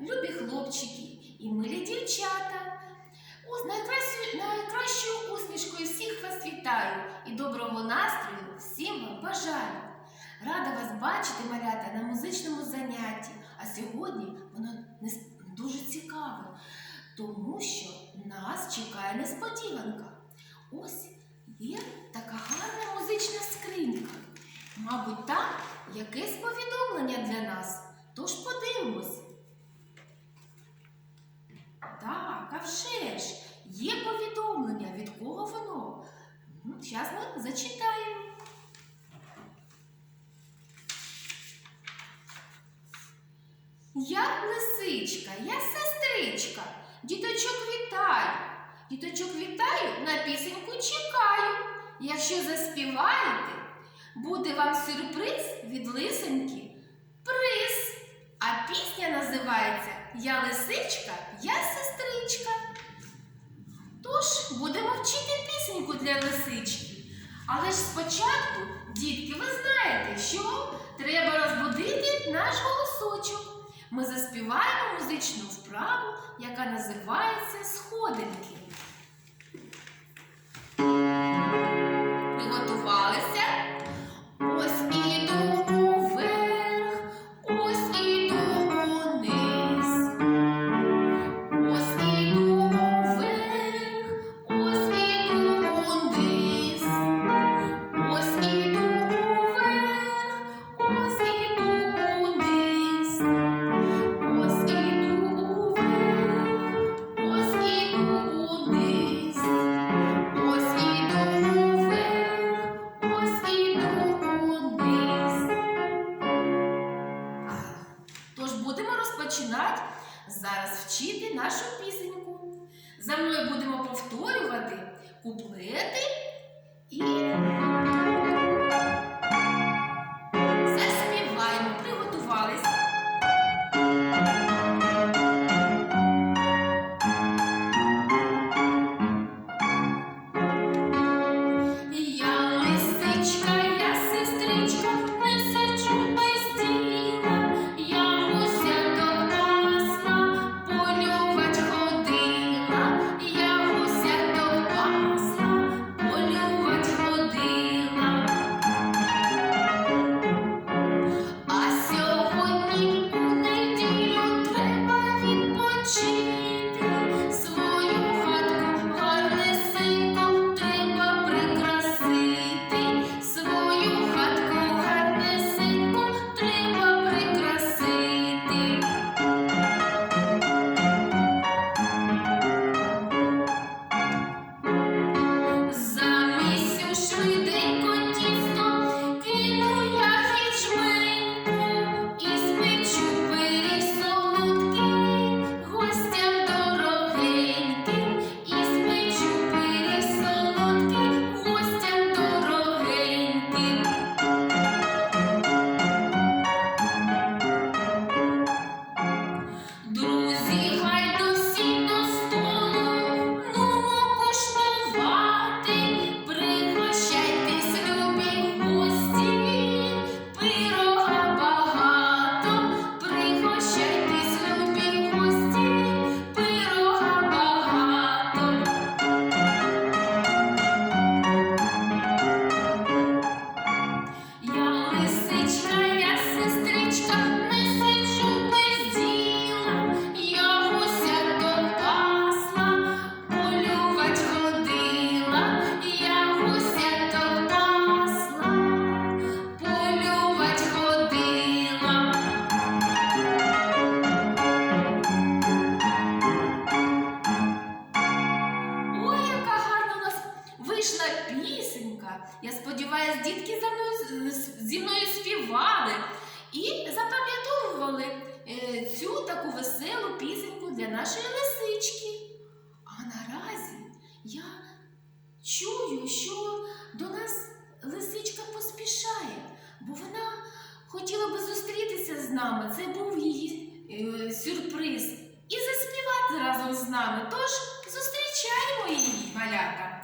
любі хлопчики і милі дівчата. Найкращою, усмішкою всіх вас вітаю і доброго настрою всім вам бажаю. Рада вас бачити, малята, на музичному занятті. А сьогодні воно нес- дуже цікаве, тому що нас чекає несподіванка. Ось є така гарна музична скринька. Мабуть, там якесь повідомлення для нас. Тож подивимось. Так, а вже ж, є повідомлення, від кого воно? Зараз ми зачитаємо. Я лисичка, я сестричка, діточок вітаю. Діточок вітаю, на пісеньку чекаю. Якщо заспіваєте, буде вам сюрприз від лисеньки. Приз. А пісня називається Я лисичка, я сестричка. Тож будемо вчити пісеньку для лисички. Але ж спочатку, дітки, ви знаєте, що треба розбудити наш голосочок. Ми заспіваємо музичну вправу, яка називається Сходинки. Вчити нашу пісеньку. За мною будемо повторювати куплети і Я сподіваюся, дітки за мною, зі мною співали і запам'ятовували е, цю таку веселу пісеньку для нашої лисички. А наразі я чую, що до нас лисичка поспішає, бо вона хотіла би зустрітися з нами. Це був її е, сюрприз. І заспівати разом з нами. Тож зустрічаємо її, маляка.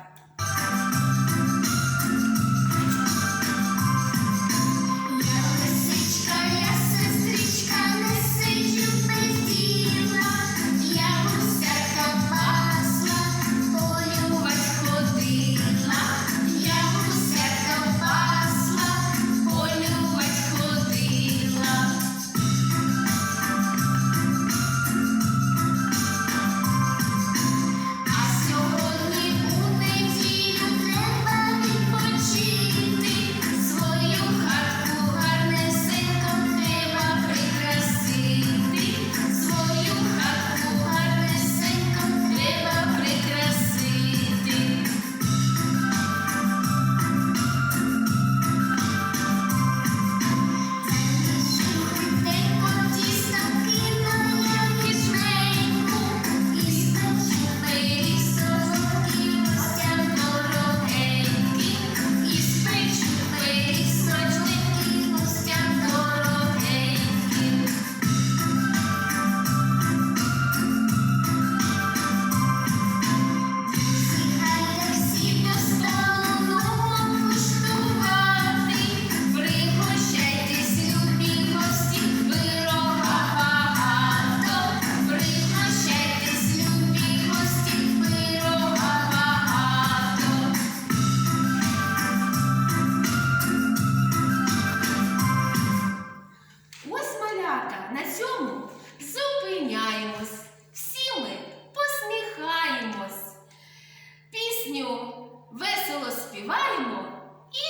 Весело співаємо і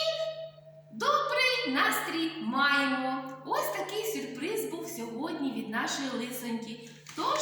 добрий настрій маємо. Ось такий сюрприз був сьогодні від нашої лисоньки. Тож